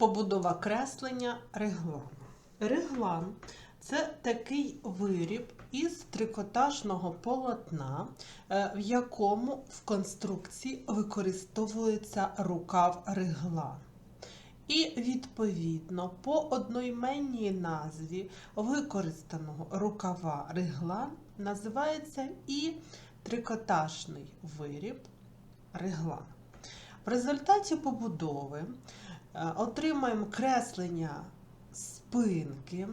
Побудова креслення реглан. Реглан це такий виріб із трикотажного полотна, е, в якому в конструкції використовується рукав реглан. І відповідно по одноіменній назві використаного рукава реглан називається і трикотажний виріб реглан. В результаті побудови отримаємо креслення спинки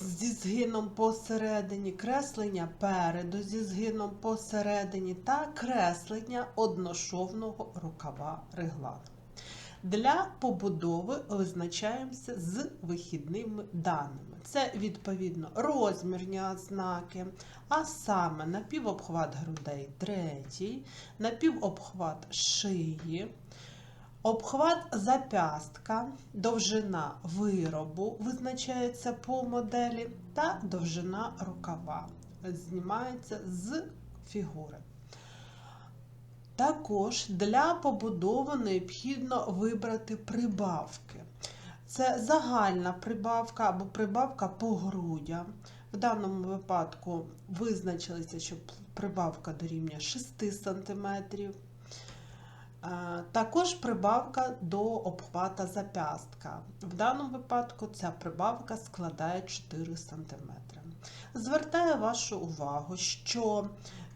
зі згином посередині, креслення переду зі згином посередині та креслення одношовного рукава реглану. Для побудови визначаємося з вихідними даними. Це відповідно розмірні ознаки, а саме напівобхват грудей третій, напівобхват шиї, обхват зап'ястка, довжина виробу визначається по моделі, та довжина рукава знімається з фігури. Також для побудови необхідно вибрати прибавки. Це загальна прибавка або прибавка по грудям. В даному випадку визначилося, що прибавка дорівнює 6 см. Також прибавка до обхвата зап'ястка. В даному випадку ця прибавка складає 4 см. Звертаю вашу увагу, що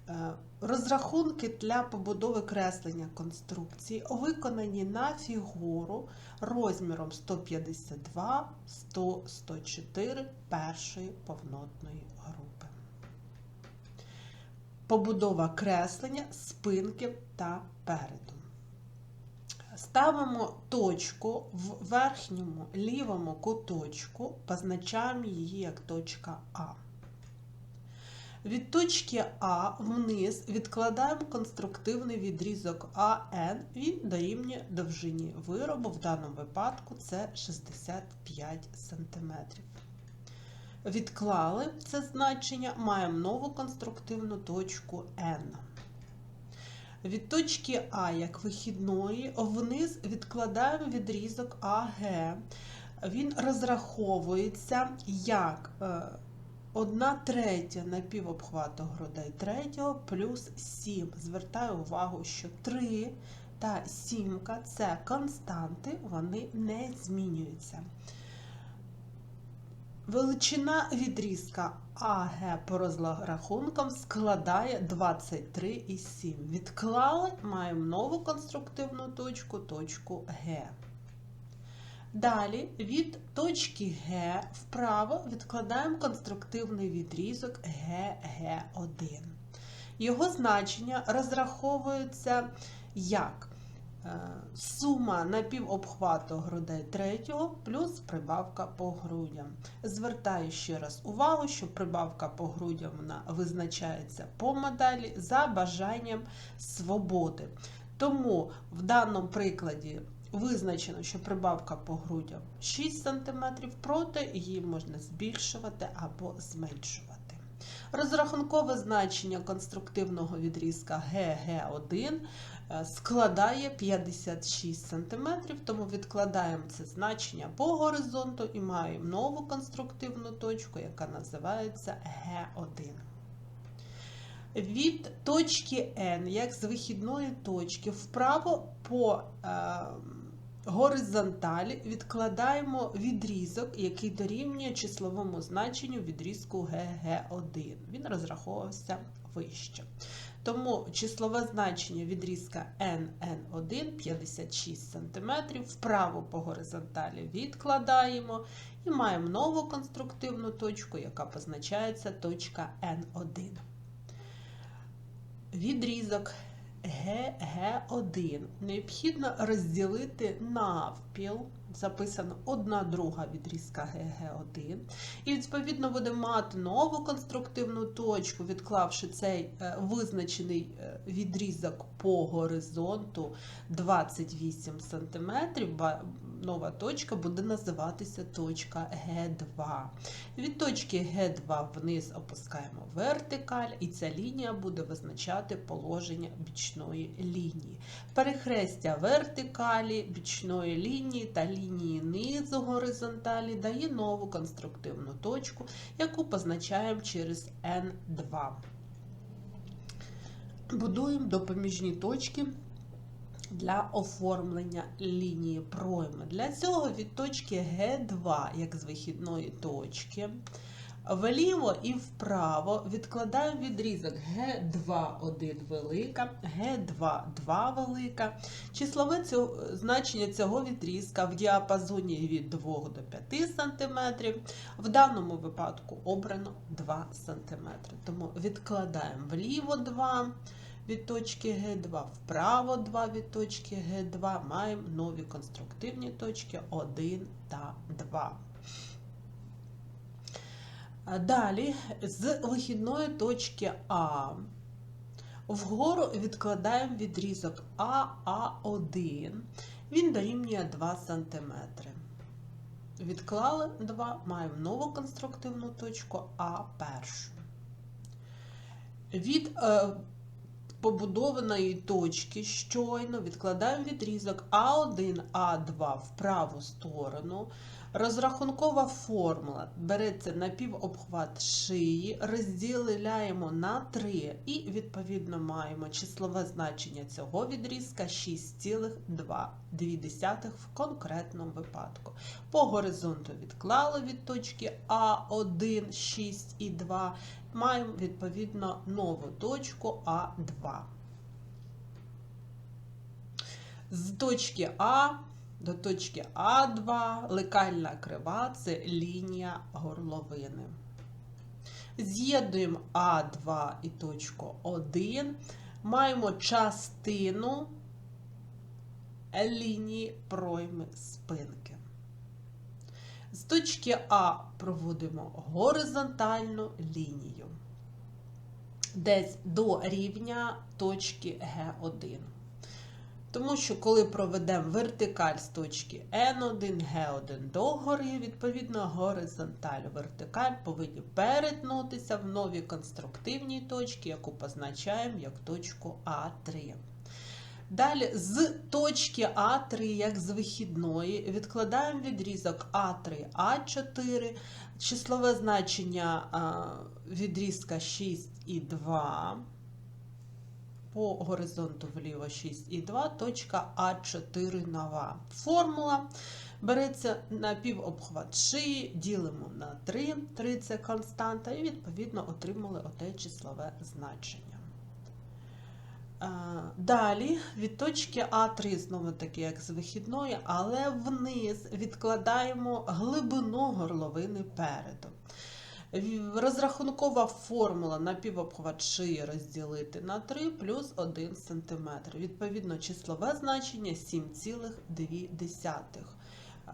е, розрахунки для побудови креслення конструкції виконані на фігуру розміром 152 100 104 першої повнотної групи. Побудова креслення спинки та переду. Ставимо точку в верхньому лівому куточку, позначаємо її як точка А. Від точки А вниз відкладаємо конструктивний відрізок АН, він дорівнює довжині виробу, в даному випадку це 65 см. Відклали це значення, маємо нову конструктивну точку N. Від точки А як вихідної вниз відкладаємо відрізок АГ. Він розраховується як 1 третя напівобхвату грудей третього плюс 7. Звертаю увагу, що 3 та 7 це константи, вони не змінюються. Величина відрізка АГ по розрахункам складає 23,7. Відклали, маємо нову конструктивну точку, точку Г. Далі від точки Г вправо відкладаємо конструктивний відрізок ГГ1. Його значення розраховується як сума напівобхвату грудей третього плюс прибавка по грудям. Звертаю ще раз увагу, що прибавка по грудям вона визначається по моделі за бажанням свободи. Тому в даному прикладі визначено, що прибавка по грудям 6 см, проте її можна збільшувати або зменшувати. Розрахункове значення конструктивного відрізка ГГ1 е, складає 56 см, тому відкладаємо це значення по горизонту і маємо нову конструктивну точку, яка називається Г1. Від точки N, як з вихідної точки, вправо по е, горизонталі відкладаємо відрізок, який дорівнює числовому значенню відрізку ГГ1. Він розраховувався вище. Тому числове значення відрізка NN1 56 см, вправо по горизонталі відкладаємо і маємо нову конструктивну точку, яка позначається точка N1. Відрізок ГГ1 необхідно розділити навпіл, записано 1 друга відрізка ГГ1. І, відповідно, будемо мати нову конструктивну точку, відклавши цей е, визначений е, відрізок по горизонту 28 см. Нова точка буде називатися точка Г2. Від точки Г2 вниз опускаємо вертикаль, і ця лінія буде визначати положення бічної лінії. Перехрестя вертикалі, бічної лінії та лінії низу горизонталі дає нову конструктивну точку, яку позначаємо через N2. Будуємо допоміжні точки для оформлення лінії пройми. Для цього від точки Г2, як з вихідної точки, вліво і вправо відкладаємо відрізок Г2 1 велика, Г2 2 велика. Числове значення цього відрізка в діапазоні від 2 до 5 см. В даному випадку обрано 2 см. Тому відкладаємо вліво 2 від точки Г2, вправо 2 від точки Г2, маємо нові конструктивні точки 1 та 2. Далі з вихідної точки А вгору відкладаємо відрізок АА1, він дорівнює 2 см. Відклали 2, маємо нову конструктивну точку А1. Від е, побудованої точки щойно відкладаємо відрізок А1, А2 в праву сторону. Розрахункова формула береться напівобхват шиї, розділяємо на 3 і, відповідно, маємо числове значення цього відрізка 6,2 в конкретному випадку. По горизонту відклали від точки А1, 6 і 2, маємо відповідно нову точку А2. З точки А до точки А2 лекальна крива це лінія горловини. З'єднуємо А2 і точку 1, маємо частину лінії пройми спинки. З точки А проводимо горизонтальну лінію, десь до рівня точки Г1. Тому що, коли проведемо вертикаль з точки N1, G1 до гори, відповідно, горизонталь, вертикаль повинні перетнутися в новій конструктивній точці, яку позначаємо як точку А3. Далі з точки А3, як з вихідної, відкладаємо відрізок А3, А4, числове значення відрізка 6 і 2 по горизонту вліво 6,2, точка А4 нова. Формула береться на півобхват шиї, ділимо на 3, 3 це константа, і відповідно отримали оте числове значення. Далі від точки А3, знову таки, як з вихідної, але вниз відкладаємо глибину горловини переду. Розрахункова формула на півобхват шиї розділити на 3 плюс 1 см. Відповідно, числове значення 7,2.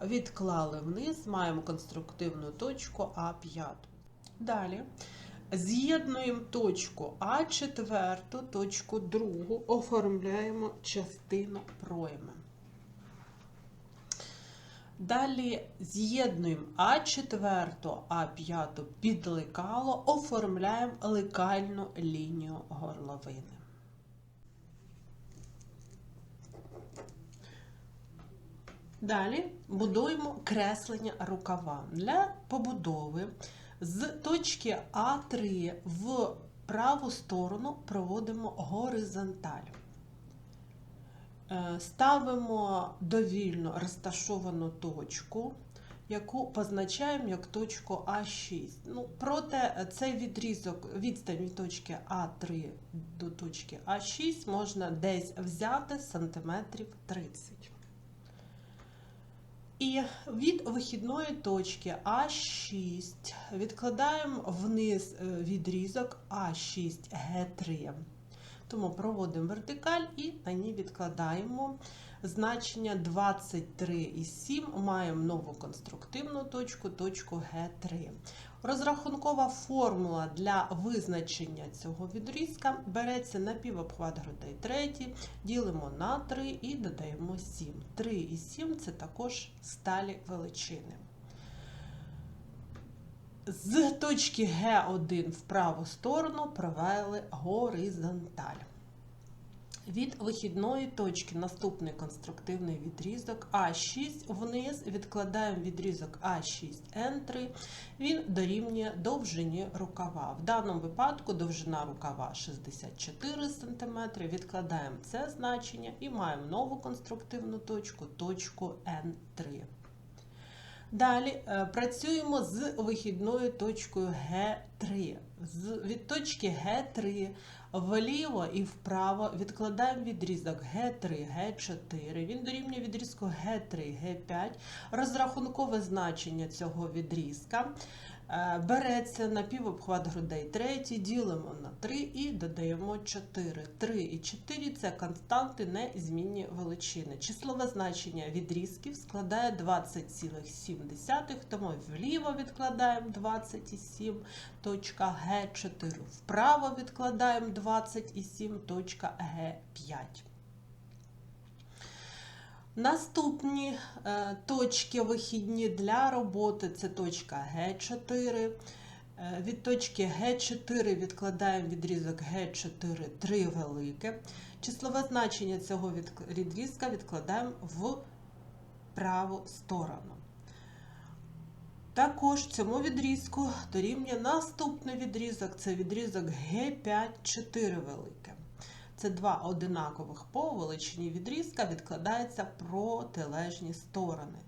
Відклали вниз, маємо конструктивну точку А5. Далі з'єднуємо точку А4, точку 2, оформляємо частину пройми. Далі з'єднуємо А4, А5 під лекало, оформляємо лекальну лінію горловини. Далі будуємо креслення рукава. Для побудови з точки А3 в праву сторону проводимо горизонталь. Е, ставимо довільно розташовану точку, яку позначаємо як точку А6. Ну, Проте цей відрізок, відстань від точки А3 до точки А6 можна десь взяти сантиметрів 30. І від вихідної точки А6 відкладаємо вниз е, відрізок А6Г3. Тому проводимо вертикаль і на ній відкладаємо значення 23,7, маємо нову конструктивну точку, точку Г3. Розрахункова формула для визначення цього відрізка береться на півобхват грудей 3, ділимо на 3 і додаємо 7. 3 і 7 це також сталі величини. З точки Г1 в праву сторону провели горизонталь. Від вихідної точки наступний конструктивний відрізок А6 вниз відкладаємо відрізок А6Н3, він дорівнює довжині рукава. В даному випадку довжина рукава 64 см, відкладаємо це значення і маємо нову конструктивну точку, точку Н3. Далі е, працюємо з вихідною точкою Г3. З, від точки Г3 вліво і вправо відкладаємо відрізок Г3, Г4. Він дорівнює відрізку Г3, Г5. Розрахункове значення цього відрізка береться на півобхват грудей третій, ділимо на 3 і додаємо 4. 3 і 4 це константи незмінні величини. Числове значення відрізків складає 20,7, тому вліво відкладаємо 27, точка Г4, вправо відкладаємо 27, точка Г5. Наступні е, точки вихідні для роботи це точка Г4. Е, Від точки Г4 відкладаємо відрізок Г4 3 велике. Числове значення цього відрізка відкладаємо в праву сторону. Також цьому відрізку дорівнює наступний відрізок це відрізок Г5 4 велике. Це два одинакових по величині відрізка відкладаються протилежні сторони.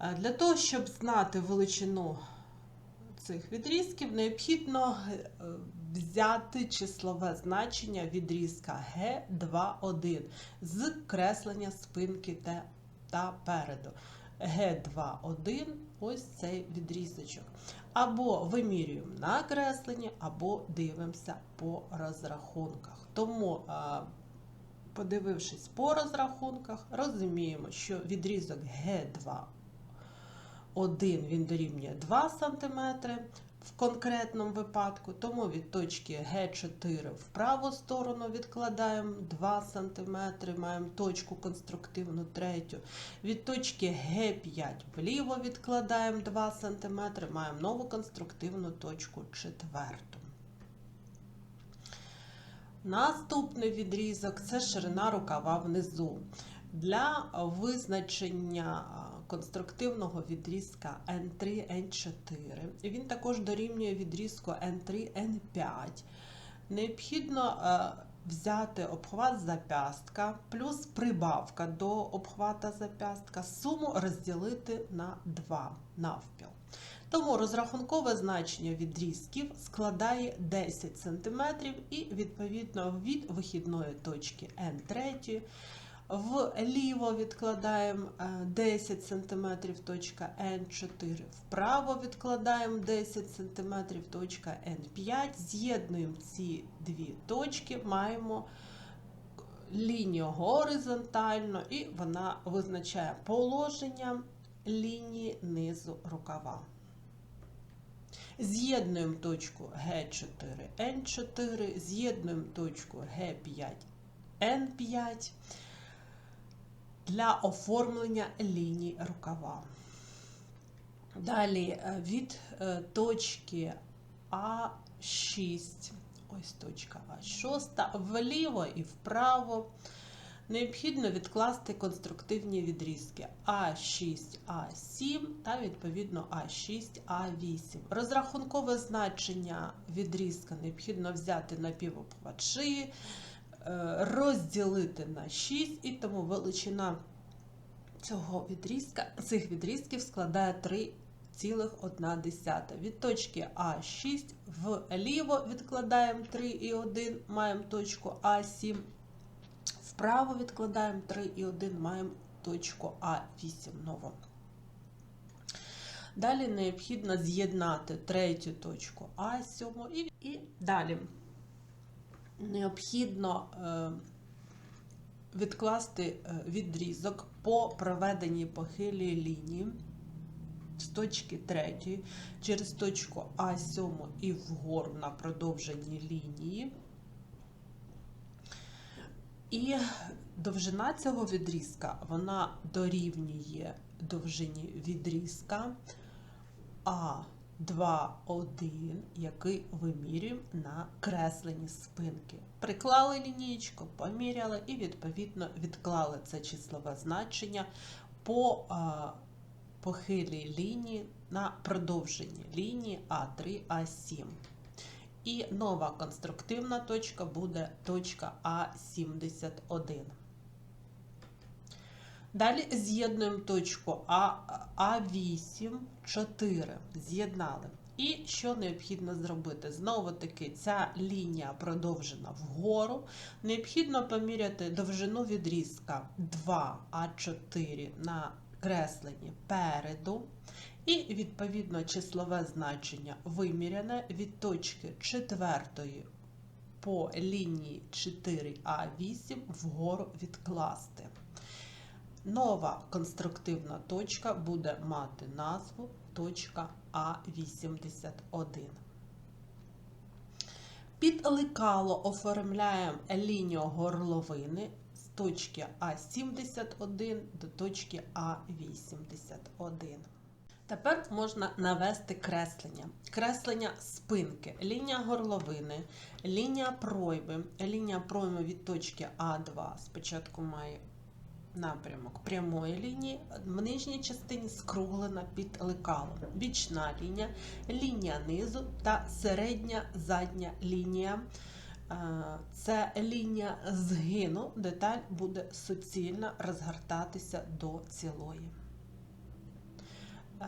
Е, Для того, щоб знати величину цих відрізків, необхідно е, взяти числове значення відрізка Г2,1 з креслення спинки та переду. Г2,1 ось цей відрізочок. Або вимірюємо на кресленні, або дивимося по розрахунках. Тому, подивившись по розрахунках, розуміємо, що відрізок Г2 1 він дорівнює 2 см в конкретному випадку, тому від точки Г4 в праву сторону відкладаємо 2 см, маємо точку конструктивну третю. Від точки Г5 вліво відкладаємо 2 см, маємо нову конструктивну точку четверту. Наступний відрізок це ширина рукава внизу. Для визначення конструктивного відрізка N3, N4, він також дорівнює відрізку N3, N5. Необхідно е, взяти обхват зап'ястка плюс прибавка до обхвата зап'ястка, суму розділити на 2 навпіл. Тому розрахункове значення відрізків складає 10 см і відповідно від вихідної точки N3 Вліво відкладаємо е, 10 см точка N4, вправо відкладаємо 10 см точка N5, з'єднуємо ці дві точки, маємо лінію горизонтально, і вона визначає положення лінії низу рукава. З'єднуємо точку Г4, N4, з'єднуємо точку Г5, N5 для оформлення ліній рукава. Далі е, від е, точки А6, ось точка А6, вліво і вправо необхідно відкласти конструктивні відрізки А6, А7 та відповідно А6, А8. Розрахункове значення відрізка необхідно взяти на півобхват розділити на 6, і тому величина цього відрізка, цих відрізків складає 3,1. Від точки А6 вліво відкладаємо 3,1, маємо точку А7, вправо відкладаємо 3,1, маємо точку А8 нову. Далі необхідно з'єднати третю точку А7 і, і далі необхідно е, відкласти е, відрізок по проведеній похилій лінії з точки 3 через точку А7 і вгору на продовженій лінії. І довжина цього відрізка вона дорівнює довжині відрізка 2, 1, який вимірюємо на кресленні спинки. Приклали лінієчку, поміряли і відповідно відклали це числове значення по похилій лінії на продовженні лінії А3, А7. І нова конструктивна точка буде точка А71. Далі з'єднуємо точку А, А8, 4. З'єднали. І що необхідно зробити? Знову таки, ця лінія продовжена вгору. Необхідно поміряти довжину відрізка 2А4 на кресленні переду. І відповідно числове значення виміряне від точки 4 по лінії 4А8 вгору відкласти. Нова конструктивна точка буде мати назву точка А81. Під лекало оформляємо лінію горловини з точки А71 до точки А81. Тепер можна навести креслення. Креслення спинки, лінія горловини, лінія пройми. Лінія пройми від точки А2 спочатку має напрямок прямої лінії, в нижній частині скруглена під лекалом. Бічна лінія, лінія низу та середня задня лінія. Е, Це лінія згину, деталь буде суцільно розгортатися до цілої. Е,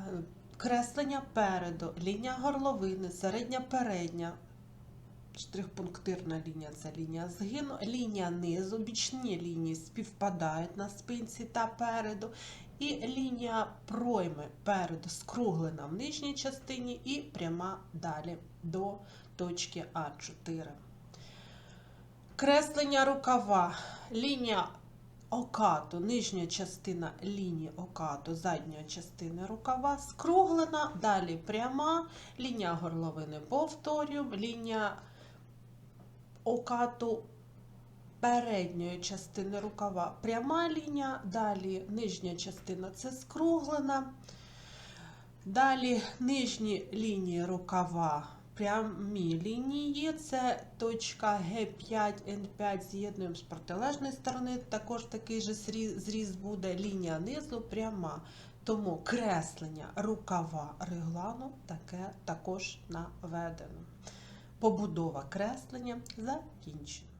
Креслення переду, лінія горловини, середня передня, штрихпунктирна лінія це лінія згину, лінія низу, бічні лінії співпадають на спинці та переду, і лінія пройми переду скруглена в нижній частині і пряма далі до точки А4. Креслення рукава, лінія окату, нижня частина лінії окату, задньої частини рукава скруглена, далі пряма, лінія горловини повторюємо, лінія окату передньої частини рукава пряма лінія, далі нижня частина це скруглена, далі нижні лінії рукава прямі лінії, це точка Г5, Н5 з'єднуємо з протилежної сторони, також такий же зріз буде лінія низу пряма. Тому креслення рукава реглану таке також наведено. Побудова креслення закінчена.